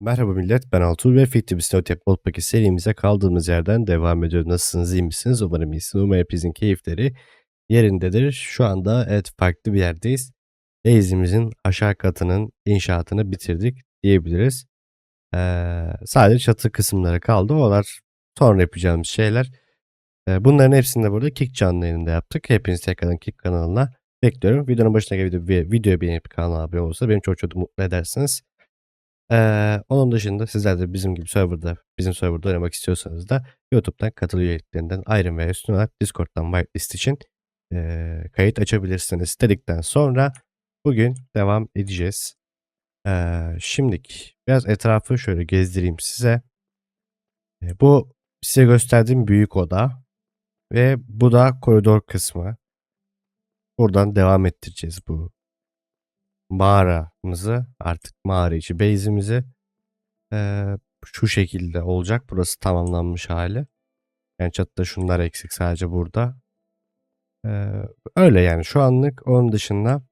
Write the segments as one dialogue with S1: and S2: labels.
S1: Merhaba millet, ben Altuğ ve Fitbit Notep Modpack'i serimize kaldığımız yerden devam ediyoruz. Nasılsınız, iyi misiniz? Umarım iyisiniz. Umarım hepinizin keyifleri yerindedir. Şu anda evet farklı bir yerdeyiz. Base'imizin aşağı katının inşaatını bitirdik diyebiliriz. Ee, sadece çatı kısımları kaldı. Onlar sonra yapacağımız şeyler. Ee, bunların hepsini de burada Kick canlı yayında yaptık. Hepiniz tekrardan Kick kanalına bekliyorum. Videonun başına video, videoyu beğenip kanala abone olursa beni çok çok mutlu edersiniz. Eee, onun dışında sizler de bizim gibi serverda, bizim serverda oynamak istiyorsanız da YouTube'dan katıl üyeliklerinden Iron veya üstün olarak Discord'dan whitelist için eee, kayıt açabilirsiniz dedikten sonra bugün devam edeceğiz. Eee şimdilik biraz etrafı şöyle gezdireyim size. E, bu size gösterdiğim büyük oda ve bu da koridor kısmı. Buradan devam ettireceğiz bu mağaramızı artık mağara içi base'imizi eee, şu şekilde olacak. Burası tamamlanmış hali. Yani çatıda şunlar eksik sadece burada. Eee, öyle yani şu anlık onun dışında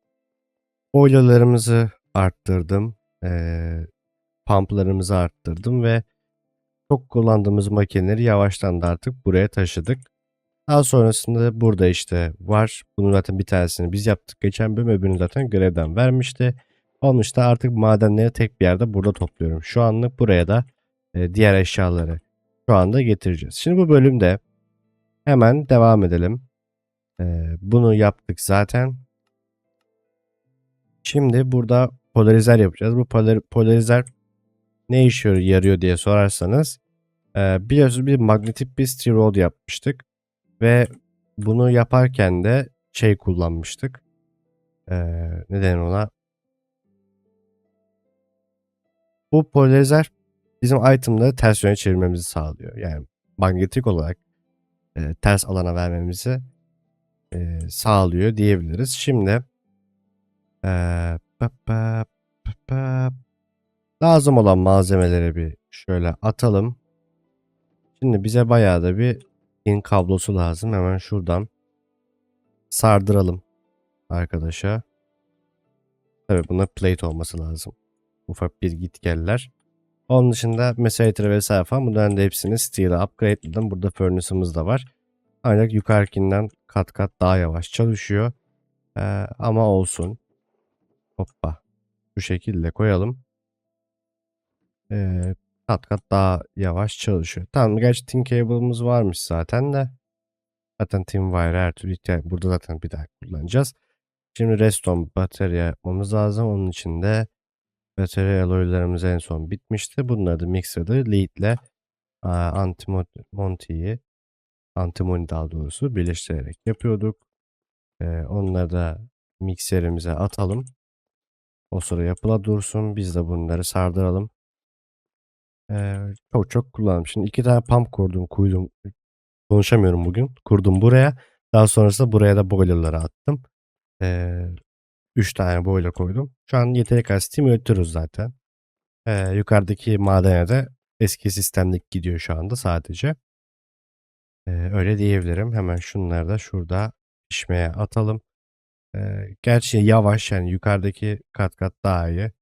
S1: boilerlarımızı arttırdım. Eee pumplarımızı arttırdım ve çok kullandığımız makineleri yavaştan da artık buraya taşıdık. Daha sonrasında burada işte var. Bunun zaten bir tanesini biz yaptık. Geçen bölüm öbürünü zaten görevden vermişti. Olmuş da artık madenleri tek bir yerde burada topluyorum. Şu anlık buraya da e, diğer eşyaları şu anda getireceğiz. Şimdi bu bölümde hemen devam edelim. E, bunu yaptık zaten. Şimdi burada polarizer yapacağız. Bu polar, polarizer ne işe yarıyor diye sorarsanız e, biliyorsunuz bir magnetik bir steel yapmıştık. Ve bunu yaparken de şey kullanmıştık. Ee, neden ona? Bu polarizer bizim itemları ters yöne çevirmemizi sağlıyor. Yani manyetik olarak e, ters alana vermemizi e, sağlıyor diyebiliriz. Şimdi e, pa, pa, pa, pa, lazım olan malzemeleri bir şöyle atalım. Şimdi bize bayağı da bir pin kablosu lazım. Hemen şuradan sardıralım arkadaşa. Tabi buna plate olması lazım. Ufak bir git geller. Onun dışında meseleleri vesaire falan bunların da hepsini steel'e upgrade'ledim. Burada furnace'ımız da var. Ancak yukarıkinden kat kat daha yavaş çalışıyor. Ee, ama olsun. Hoppa. Bu şekilde koyalım. Ee, kat kat daha yavaş çalışıyor. Tamam gerçi tin cable'ımız varmış zaten de. Zaten TeamWire her türlü ihtiyaç. Burada zaten bir daha kullanacağız. Şimdi redstone batarya yapmamız lazım. Onun için de batarya alloylarımız en son bitmişti. Bunları da mixer'da lead ile antimontiyi antimoni daha doğrusu birleştirerek yapıyorduk. Ee, onları da mikserimize atalım. O sıra yapıla dursun. Biz de bunları sardıralım. Ee, çok çok kullandım. Şimdi iki tane pump kurdum, koydum. Konuşamıyorum bugün. Kurdum buraya. Daha sonrasında buraya da boiler'ları attım. Ee, üç tane boiler koydum. Şu an yeteri kadar steam zaten. Ee, yukarıdaki madene de eski sistemlik gidiyor şu anda sadece. Ee, öyle diyebilirim. Hemen şunları da şurada pişmeye atalım. Ee, gerçi yavaş yani yukarıdaki kat kat daha iyi.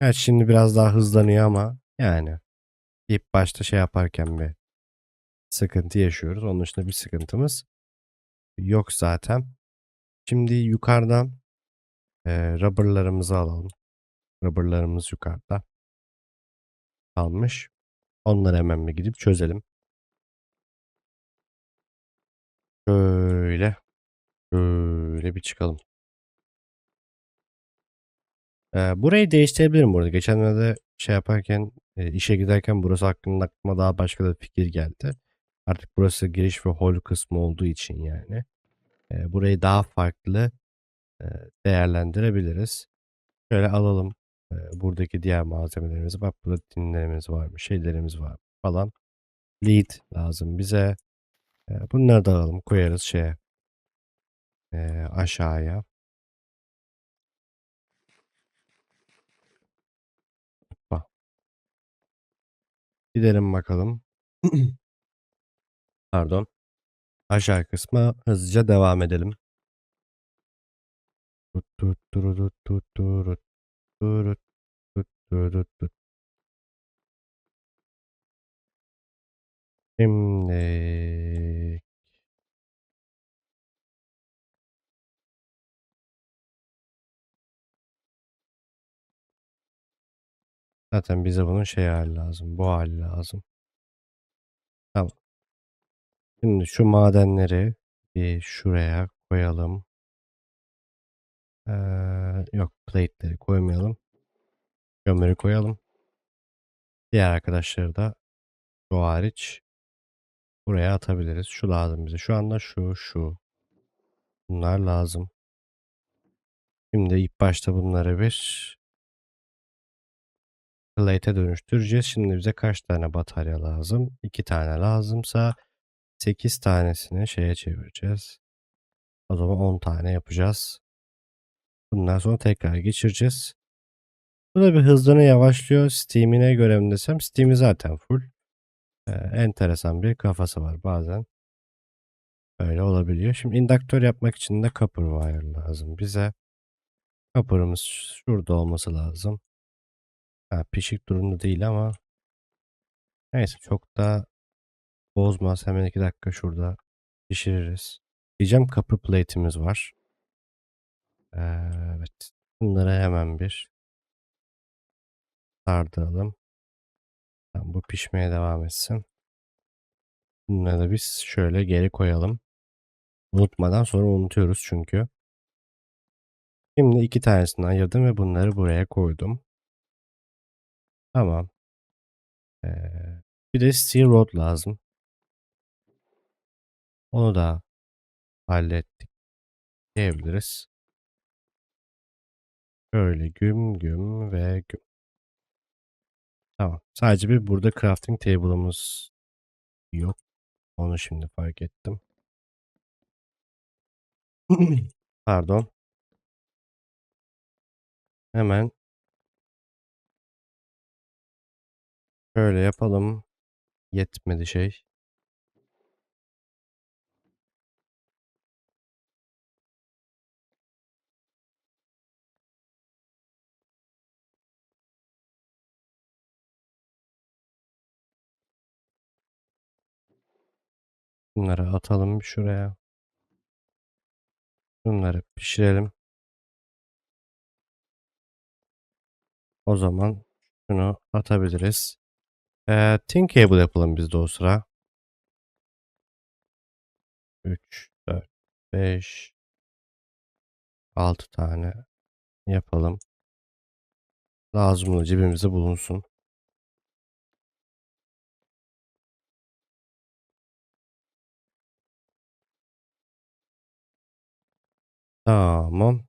S1: Gerçi şimdi biraz daha hızlanıyor ama yani ilk başta şey yaparken bir sıkıntı yaşıyoruz. Onun dışında bir sıkıntımız yok zaten. Şimdi yukarıdan e, rubberlarımızı alalım. Rubberlarımız yukarıda kalmış. Onları hemen bir gidip çözelim. Şöyle. Şöyle bir çıkalım. Ee, burayı değiştirebilirim burada. Geçenlerde şey yaparken e, işe giderken burası hakkında aklıma daha başka bir fikir geldi. Artık burası giriş ve hol kısmı olduğu için yani. E, burayı daha farklı e, değerlendirebiliriz. Şöyle alalım e, buradaki diğer malzemelerimizi. Bak burada dinlerimiz var mı, şeylerimiz var falan. Lead lazım bize. E, bunları da alalım koyarız şeye e, aşağıya. Gidelim bakalım. Pardon. Aşağı kısma hızlıca devam edelim. Şimdi Zaten bize bunun şey hali lazım. Bu hali lazım. Tamam. Şimdi şu madenleri bir şuraya koyalım. Ee, yok plate'leri koymayalım. Kömürü koyalım. Diğer arkadaşları da şu hariç buraya atabiliriz. Şu lazım bize. Şu anda şu şu. Bunlar lazım. Şimdi ilk başta bunları bir plate'e dönüştüreceğiz. Şimdi bize kaç tane batarya lazım? 2 tane lazımsa 8 tanesini şeye çevireceğiz. O zaman 10 tane yapacağız. Bundan sonra tekrar geçireceğiz. Bu da bir hızlanıyor yavaşlıyor. Steam'ine göre mi desem Steam'i zaten full. Ee, enteresan bir kafası var bazen. Böyle olabiliyor. Şimdi indüktör yapmak için de copper wire lazım bize. Copper'ımız şurada olması lazım. Ha, pişik durumda değil ama neyse çok da bozmaz. Hemen iki dakika şurada pişiririz. Diyeceğim copper plate'imiz var. Evet. Bunları hemen bir sardıralım. Tamam, bu pişmeye devam etsin. Bunları da biz şöyle geri koyalım. Unutmadan sonra unutuyoruz çünkü. Şimdi iki tanesini ayırdım ve bunları buraya koydum. Tamam. Ee, bir de steel rod lazım. Onu da hallettik diyebiliriz. Böyle güm güm ve güm. Tamam. Sadece bir burada crafting table'ımız yok. Onu şimdi fark ettim. Pardon. Hemen şöyle yapalım. Yetmedi şey. Bunları atalım şuraya. Bunları pişirelim. O zaman şunu atabiliriz. Ee, tin cable yapalım biz de o sıra. 3, 4, 5, 6 tane yapalım. Lazım olur cebimizde bulunsun. Tamam.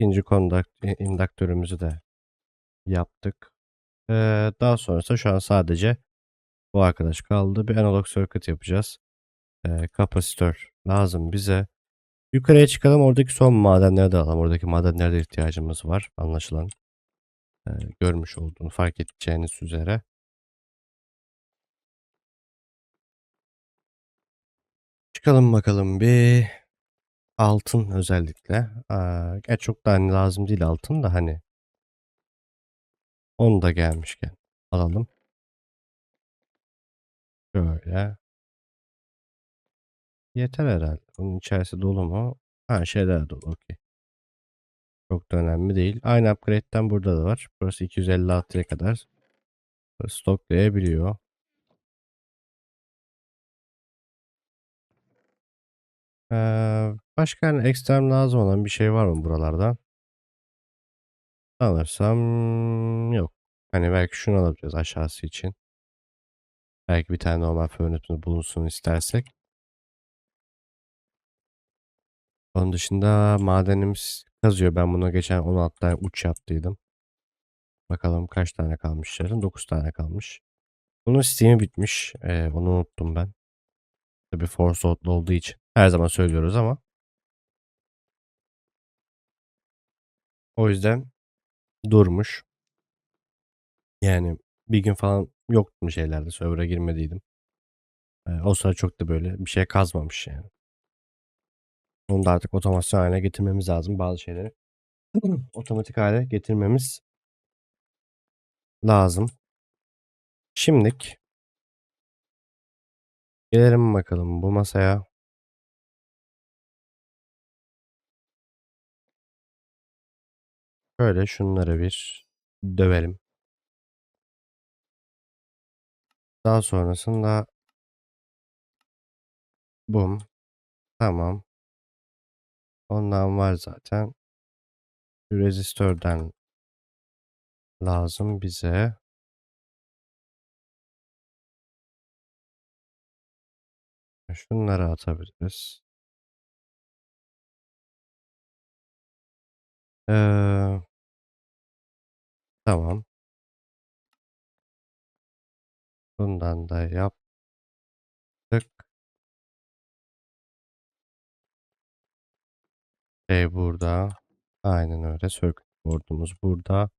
S1: İkinci kondak indüktörümüzü de yaptık. Ee, daha sonrasında şu an sadece bu arkadaş kaldı. Bir analog circuit yapacağız. Ee, kapasitör lazım bize. Yukarıya çıkalım. Oradaki son madenleri de alalım. Oradaki madenlere de ihtiyacımız var. Anlaşılan. Ee, görmüş olduğunu fark edeceğiniz üzere. Çıkalım bakalım bir altın özellikle. Gerçi çok da hani lazım değil altın da hani. Onu da gelmişken alalım. Şöyle. Yeter herhalde. Bunun içerisi dolu mu? Ha şeyler dolu. Okey. Çok da önemli değil. Aynı upgrade'den burada da var. Burası 256'ya kadar stoklayabiliyor. Ee, başka hani ekstrem lazım olan bir şey var mı buralarda? Sanırsam yok. Hani belki şunu alabiliriz aşağısı için. Belki bir tane normal fırınıtımız bulunsun istersek. Onun dışında madenimiz kazıyor. Ben buna geçen 16 tane uç yaptıydım. Bakalım kaç tane kalmış yarın? 9 tane kalmış. Bunun Steam'i bitmiş. Ee, onu unuttum ben. Tabi Force Out'lu olduğu için. Her zaman söylüyoruz ama. O yüzden durmuş. Yani bir gün falan yoktu şeylerde. Server'a girmediydim. Ee, o sıra çok da böyle bir şey kazmamış yani. Onu da artık otomasyon haline getirmemiz lazım bazı şeyleri. Otomatik hale getirmemiz lazım. Şimdilik gelelim bakalım bu masaya. Şöyle şunları bir dövelim. Daha sonrasında bum. Tamam. Ondan var zaten. Bir rezistörden lazım bize. Şunları atabiliriz. Ee, tamam. Bundan da yaptık. Şey burada. Aynen öyle. Circuit board'umuz burada.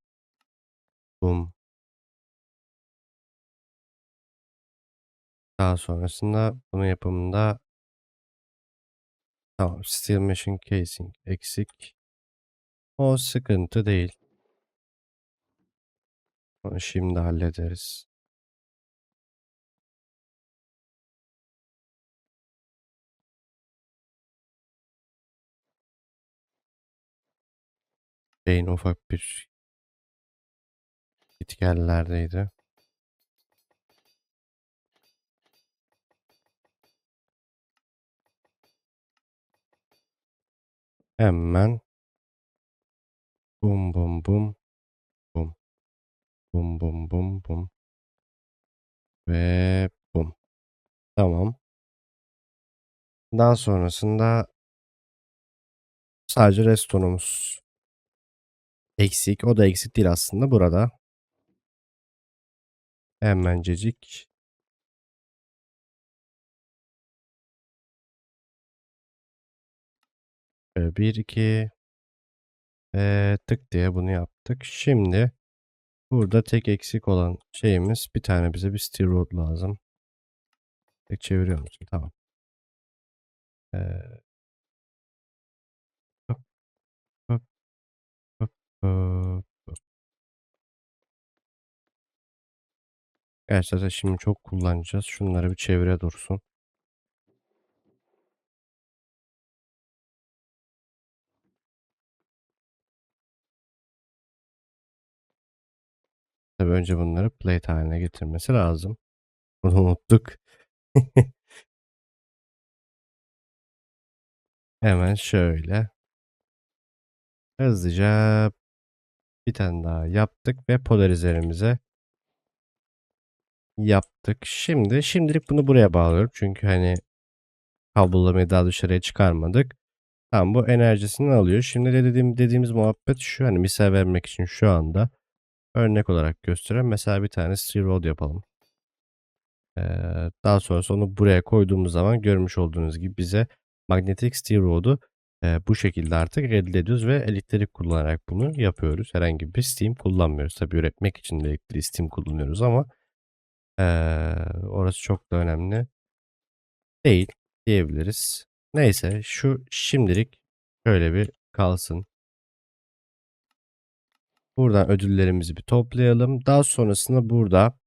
S1: Bum. Daha sonrasında bunun yapımında tamam steel machine casing eksik. O sıkıntı değil. Onu şimdi hallederiz. Şeyin ufak bir gitgellerdeydi. Hemen bum bum bum bum bum bum bum ve bum. Tamam. Daha sonrasında sadece restonumuz eksik. O da eksik değil aslında burada. Hemencecik. Şöyle bir iki ve tık diye bunu yaptık. Şimdi burada tek eksik olan şeyimiz bir tane bize bir steel rod lazım. Tek çeviriyor musun? Tamam. Ee, hop, hop, hop, hop. Gerçekten şimdi çok kullanacağız. Şunları bir çevire dursun. Önce bunları plate haline getirmesi lazım. Bunu unuttuk. Hemen şöyle. Hızlıca bir tane daha yaptık ve polarizörümüze yaptık. Şimdi şimdilik bunu buraya bağlıyorum. Çünkü hani kablolamayı daha dışarıya çıkarmadık. Tamam bu enerjisini alıyor. Şimdi de dediğim, dediğimiz muhabbet şu hani misal vermek için şu anda örnek olarak gösteren mesela bir tane steel rod yapalım. Ee, daha sonrası onu buraya koyduğumuz zaman görmüş olduğunuz gibi bize magnetic steel rod'u e, bu şekilde artık elde ediyoruz ve elektrik kullanarak bunu yapıyoruz. Herhangi bir steam kullanmıyoruz. Tabi üretmek için de elektriği steam kullanıyoruz ama e, orası çok da önemli değil diyebiliriz. Neyse şu şimdilik şöyle bir kalsın. Buradan ödüllerimizi bir toplayalım. Daha sonrasında burada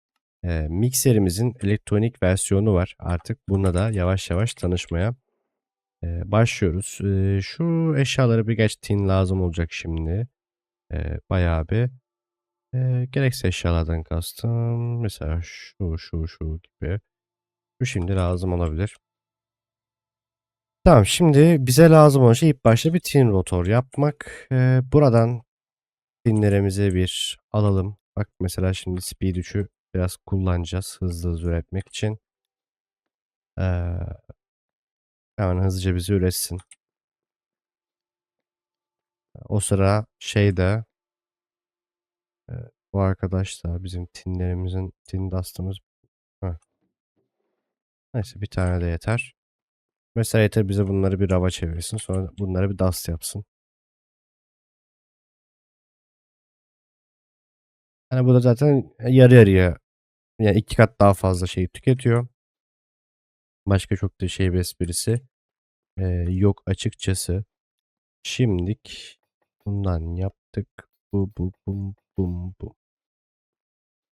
S1: e, mikserimizin elektronik versiyonu var. Artık buna da yavaş yavaş tanışmaya e, başlıyoruz. E, şu eşyaları birkaç tin lazım olacak şimdi. E, bayağı bir e, gereksiz eşyalardan kastım. Mesela şu şu şu gibi. Bu şimdi lazım olabilir. Tamam şimdi bize lazım olan şey ilk başta bir tin rotor yapmak. E, buradan tinlerimizi bir alalım. Bak mesela şimdi speed 3'ü biraz kullanacağız hızlı hızlı üretmek için. Ee, hemen hızlıca bizi üretsin. O sıra şeyde e, bu arkadaş da bizim tinlerimizin tin dust'ımız Heh. neyse bir tane de yeter. Mesela yeter bize bunları bir rava çevirsin. Sonra bunları bir dust yapsın. Hani bu da zaten yarı yarıya yani iki kat daha fazla şey tüketiyor. Başka çok da şey bir esprisi e, yok açıkçası. Şimdik bundan yaptık. Bu bu bum bum bum.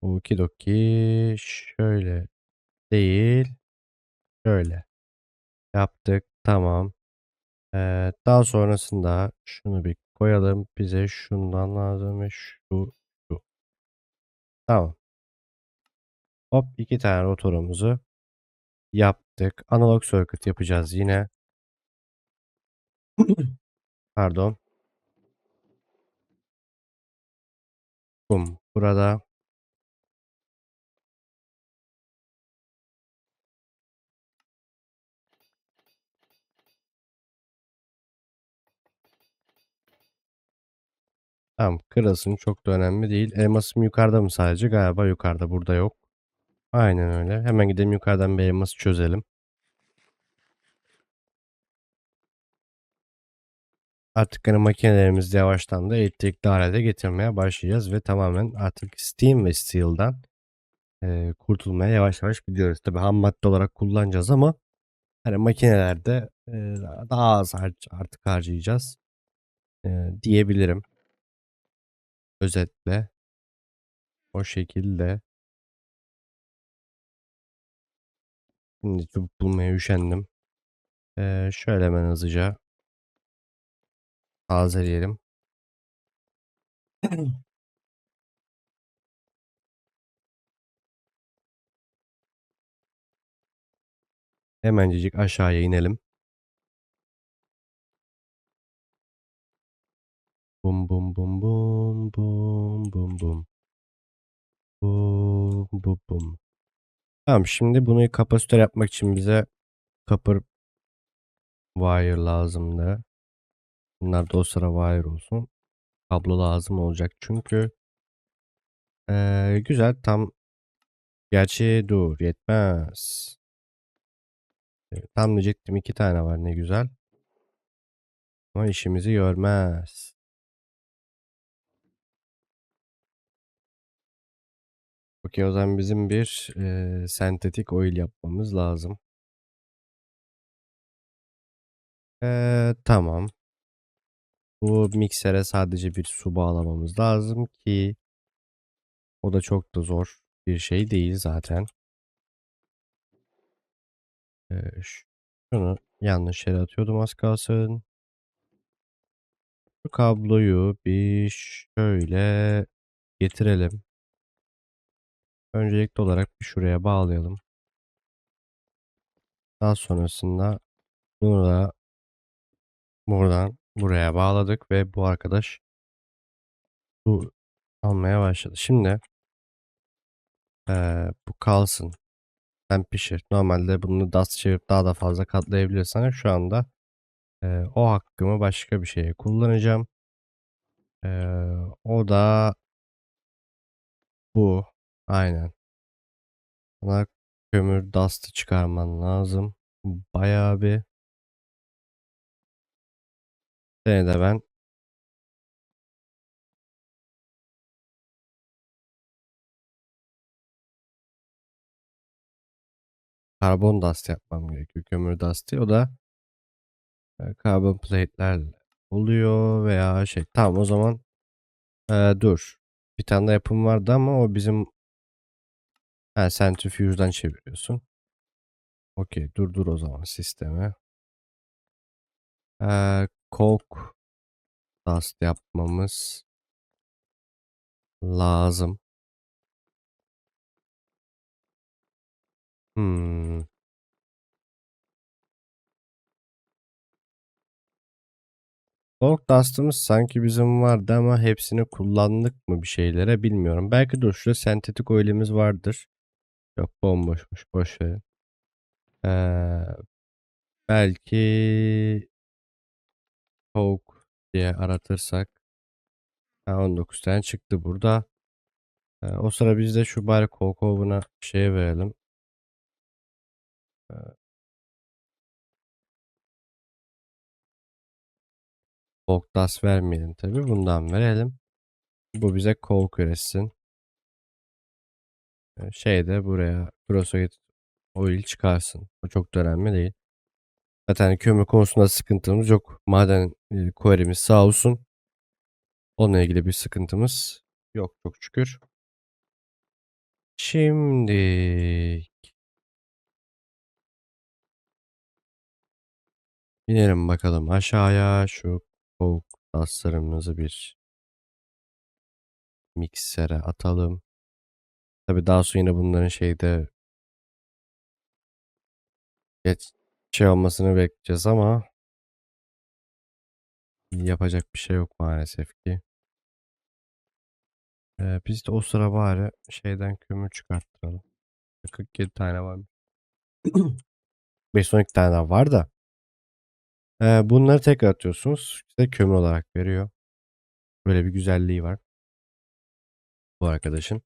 S1: Okidoki şöyle değil. Şöyle yaptık. Tamam. Ee, daha sonrasında şunu bir koyalım. Bize şundan lazım ve şu. Tamam. Hop iki tane rotorumuzu yaptık. Analog circuit yapacağız yine. Pardon. Bum. Burada Tamam kırılsın çok da önemli değil. Elmasım yukarıda mı sadece? Galiba yukarıda burada yok. Aynen öyle. Hemen gidelim yukarıdan bir elması çözelim. Artık hani makinelerimizi yavaştan da elektrikli hale getirmeye başlayacağız ve tamamen artık Steam ve Steel'dan e, kurtulmaya yavaş yavaş gidiyoruz. Tabi ham madde olarak kullanacağız ama hani makinelerde e, daha az artık harcayacağız e, diyebilirim. Özetle o şekilde. Şimdi çubuk bulmaya üşendim. E, şöyle hemen hızlıca tazeleyelim. Hemencecik aşağıya inelim. Bum bum bum bum bum bum bum. Bum bum bum. Tamam şimdi bunu kapasitör yapmak için bize copper wire lazımdı. Bunlar da o sıra wire olsun. Kablo lazım olacak çünkü. Ee, güzel tam. Gerçi dur yetmez. Tam diyecektim iki tane var ne güzel. Ama işimizi görmez. Okey o zaman bizim bir e, sentetik oil yapmamız lazım. Ee, tamam. Bu miksere sadece bir su bağlamamız lazım ki o da çok da zor bir şey değil zaten. Ee, şunu yanlış yere atıyordum az kalsın. Şu kabloyu bir şöyle getirelim. Öncelikli olarak bir şuraya bağlayalım. Daha sonrasında bunu da buradan buraya bağladık ve bu arkadaş bu almaya başladı. Şimdi ee, bu kalsın. Sen pişir. Normalde bunu dust çevirip daha da fazla katlayabilirsen şu anda ee, o hakkımı başka bir şeye kullanacağım. Ee, o da bu. Aynen. Bana kömür dust'ı çıkarman lazım. Bayağı bir. Seni de ben karbon dust yapmam gerekiyor. Kömür dust'ı. O da e, karbon plate'ler oluyor veya şey. Tamam o zaman e, dur. Bir tane de yapım vardı ama o bizim ha, centrifuge'dan çeviriyorsun. Okey dur dur o zaman sisteme. Ee, coke dust yapmamız lazım. Hmm. Coke dust'ımız sanki bizim vardı ama hepsini kullandık mı bir şeylere bilmiyorum. Belki dur şurada sentetik oil'imiz vardır. Yok bomboşmuş boş verin. Ee, belki Coke diye aratırsak ha, 19 tane çıktı burada. Ee, o sıra biz de şu bari Coke Oven'a şey verelim. Ee, dust vermeyelim tabi bundan verelim. Bu bize Coke üretsin. Ee, şey de buraya Crossfade Oil çıkarsın. O çok da önemli değil. Zaten kömür konusunda sıkıntımız yok. Maden e, quarry'miz sağ olsun. Onunla ilgili bir sıkıntımız yok çok şükür. Şimdi inelim bakalım aşağıya şu coke taslarımızı bir miksere atalım. Tabii daha sonra yine bunların şeyde geç şey olmasını bekleyeceğiz ama yapacak bir şey yok maalesef ki. Ee, biz de o sıra bari şeyden kömür çıkarttıralım. 47 tane var. 512 tane daha var da. Ee, bunları tekrar atıyorsunuz. Size kömür olarak veriyor. Böyle bir güzelliği var. Bu arkadaşın.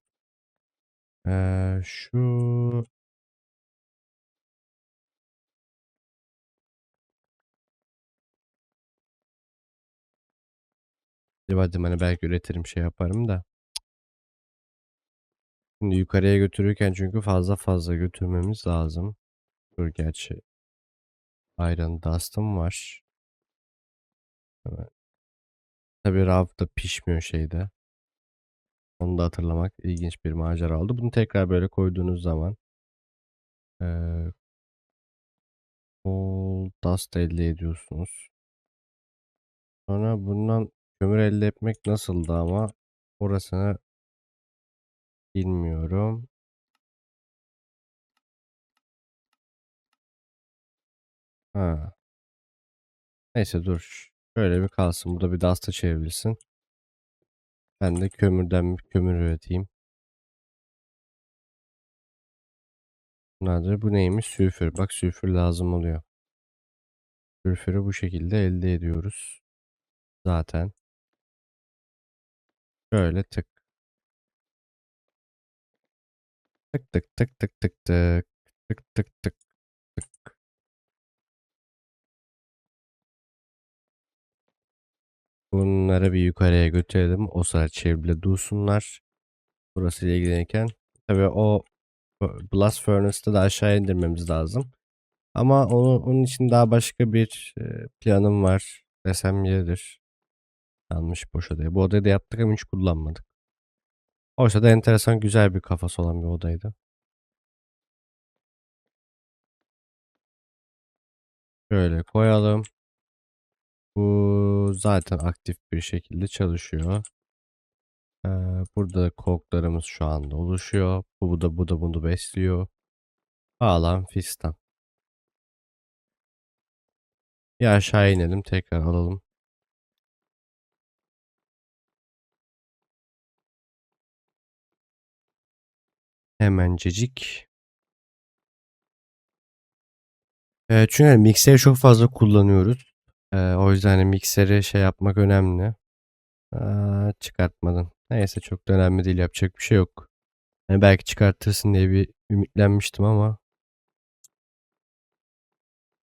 S1: Ee, şu Dedim hani belki üretirim şey yaparım da. Şimdi yukarıya götürürken çünkü fazla fazla götürmemiz lazım. Dur gerçi. Iron Dust'ım var. Evet. Tabii rav da pişmiyor şeyde. Onu da hatırlamak ilginç bir macera oldu. Bunu tekrar böyle koyduğunuz zaman ee, Coal Dust elde ediyorsunuz. Sonra bundan kömür elde etmek nasıldı ama orasını bilmiyorum. Ha. Neyse dur. Şöyle bir kalsın. Burada bir dasta çevrilsin. Ben de kömürden kömür üreteyim. Bu neymiş? Sülfür. Bak sülfür lazım oluyor. Sülfürü bu şekilde elde ediyoruz. Zaten. Şöyle. Tık tık tık tık tık tık. Tık tık tık tık. Bunları bir yukarıya götürelim. O sıra çevrili dursunlar. Burası ile ilgilenirken. Tabii o Blast Furnace'ı da aşağı indirmemiz lazım. Ama onu, onun için daha başka bir e, planım var desem yeridir. Yanlış boş odaya. Bu odayı da yaptık ama hiç kullanmadık. Oysa da enteresan güzel bir kafası olan bir odaydı. Şöyle koyalım. Bu zaten aktif bir şekilde çalışıyor. Burada koklarımız şu anda oluşuyor. Bu, bu da bu da bunu besliyor. Falan fistan. Bir aşağı inelim tekrar alalım. Hemencecik. Ee, çünkü hani mikseri çok fazla kullanıyoruz. Ee, o yüzden hani mikseri şey yapmak önemli. Aa, çıkartmadın. Neyse çok da önemli değil yapacak bir şey yok. Hani belki çıkartırsın diye bir ümitlenmiştim ama.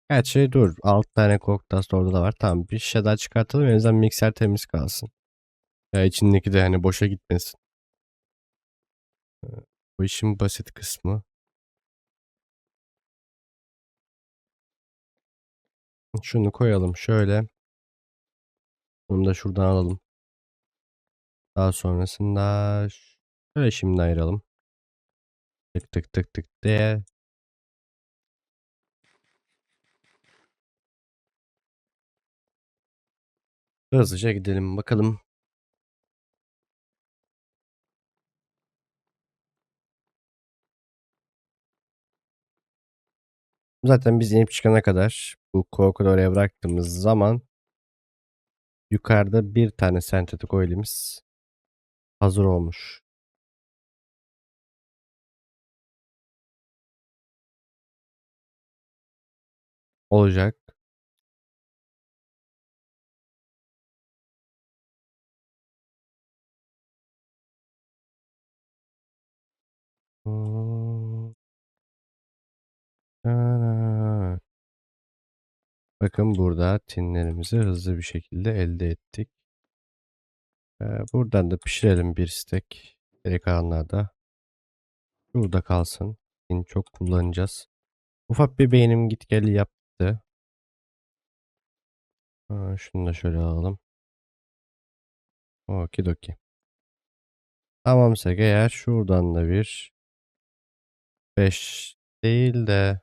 S1: Gerçi dur 6 tane Coke orada da var. Tamam bir şey daha çıkartalım en azından mikser temiz kalsın. Ya içindeki de hani boşa gitmesin. Bu işin basit kısmı. Şunu koyalım şöyle. Bunu da şuradan alalım. Daha sonrasında şöyle şimdi ayıralım. Tık tık tık tık diye. Hızlıca gidelim bakalım. Zaten biz inip çıkana kadar bu korkuda oraya bıraktığımız zaman yukarıda bir tane sentetik oilimiz hazır olmuş. Olacak. Hmm. Bakın burada tinlerimizi hızlı bir şekilde elde ettik. Ee, buradan da pişirelim bir stek. Geri kalanlar da burada kalsın. Tin çok kullanacağız. Ufak bir beynim git gel yaptı. Ha, şunu da şöyle alalım. Okidoki. Tamamsa eğer şuradan da bir 5 değil de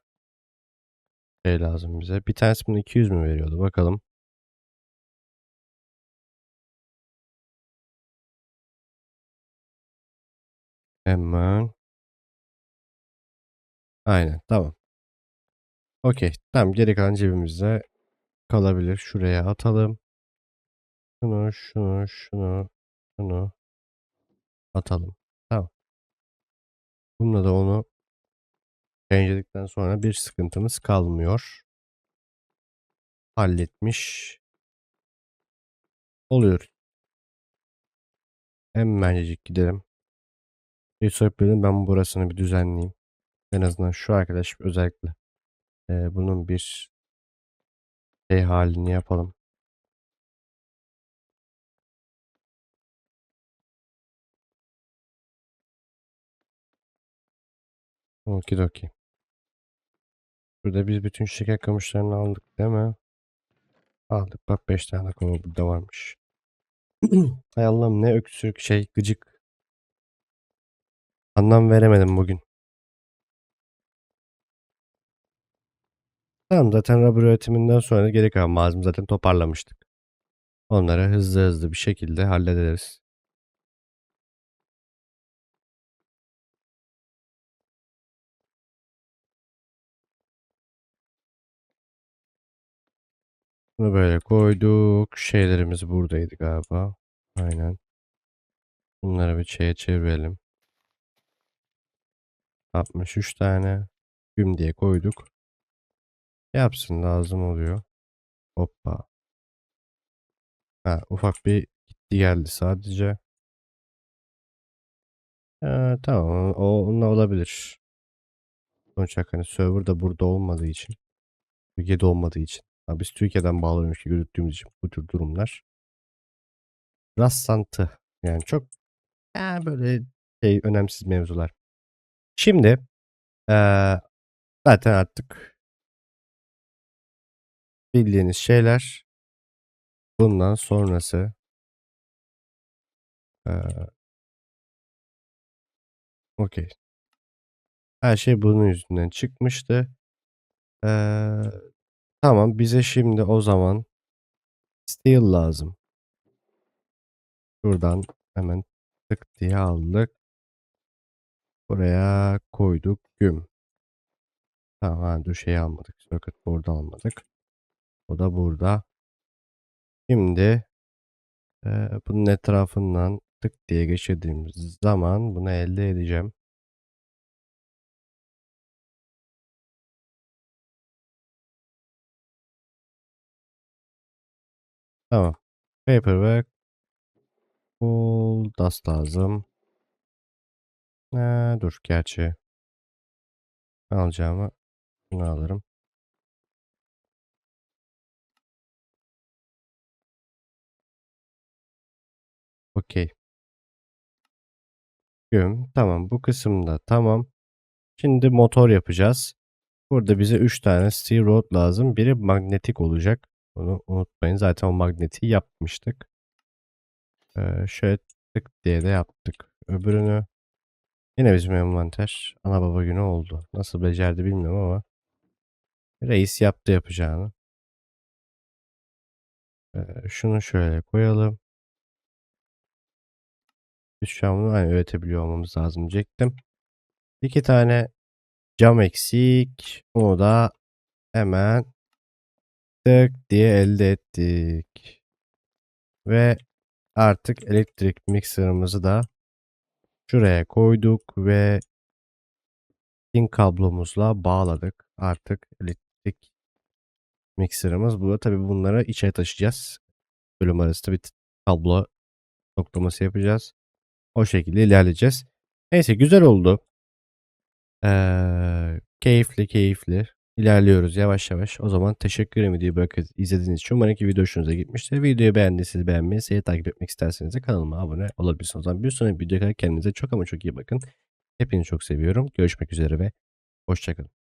S1: şey lazım bize. Bir tanesi bunu 200 mü veriyordu bakalım. Hemen Aynen tamam. Okey. Tamam geri kalan cebimizde kalabilir. Şuraya atalım. Şunu, şunu, şunu, şunu atalım. Tamam. Bununla da onu Change'ledikten sonra bir sıkıntımız kalmıyor. Halletmiş oluyor. Hemencik gidelim. Bir sonraki bölüm ben burasını bir düzenleyeyim. En azından şu arkadaş özellikle e, bunun bir şey halini yapalım. Okidoki. Burada biz bütün şeker kamışlarını aldık değil mi? Aldık. Bak 5 tane konu burada varmış. Hay Allah'ım ne öksürük şey gıcık. Anlam veremedim bugün. Tamam zaten rubber üretiminden sonra geri kalan malzeme zaten toparlamıştık. Onları hızlı hızlı bir şekilde hallederiz. Bunu böyle koyduk. Şeylerimiz buradaydı galiba. Aynen. Bunları bir şeye çevirelim. 63 tane. Güm diye koyduk. Yapsın lazım oluyor. Hoppa. Ha, ufak bir gitti geldi sadece. Ha, tamam o onunla olabilir. Sonuç hani server da burada olmadığı için. Türkiye'de olmadığı için. Ha, biz Türkiye'den bağlanmış gibi gözüktüğümüz için bu tür durumlar. Rastlantı. Yani çok ha, böyle şey önemsiz mevzular. Şimdi ee, zaten artık bildiğiniz şeyler bundan sonrası ee, okey. Her şey bunun yüzünden çıkmıştı. Ee, tamam bize şimdi o zaman steel lazım. Şuradan hemen tık diye aldık. Buraya koyduk güm. Tamam ha, dur şeyi almadık. Circuit board'u almadık. O da burada. Şimdi e, bunun etrafından tık diye geçirdiğimiz zaman bunu elde edeceğim. Tamam. Paper ve cool dust lazım. Ee, dur gerçi. Alacağımı bunu alırım. Okey. Güm. Tamam bu kısımda tamam. Şimdi motor yapacağız. Burada bize 3 tane steel rod lazım. Biri magnetik olacak. Bunu unutmayın. Zaten o magnetiği yapmıştık. Ee, şöyle tık diye de yaptık. Öbürünü yine bizim envanter. Ana baba günü oldu. Nasıl becerdi bilmiyorum ama reis yaptı yapacağını. Ee, şunu şöyle koyalım. Biz şu an bunu hani üretebiliyor olmamız lazım diyecektim. İki tane cam eksik. Onu da hemen tık diye elde ettik. Ve artık elektrik mikserimizi da şuraya koyduk ve pin kablomuzla bağladık. Artık elektrik mikserimiz burada. Tabi bunları içe taşıyacağız. Bölüm arası bir kablo noklaması yapacağız. O şekilde ilerleyeceğiz. Neyse güzel oldu. Ee, keyifli keyifli ilerliyoruz yavaş yavaş. O zaman teşekkür ederim videoyu bırakıp izlediğiniz için. Umarım ki video hoşunuza gitmiştir. Videoyu beğendiyseniz beğenmeyi, seni takip etmek isterseniz de kanalıma abone olabilirsiniz. O zaman bir sonraki videoya kadar kendinize çok ama çok iyi bakın. Hepinizi çok seviyorum. Görüşmek üzere ve hoşçakalın.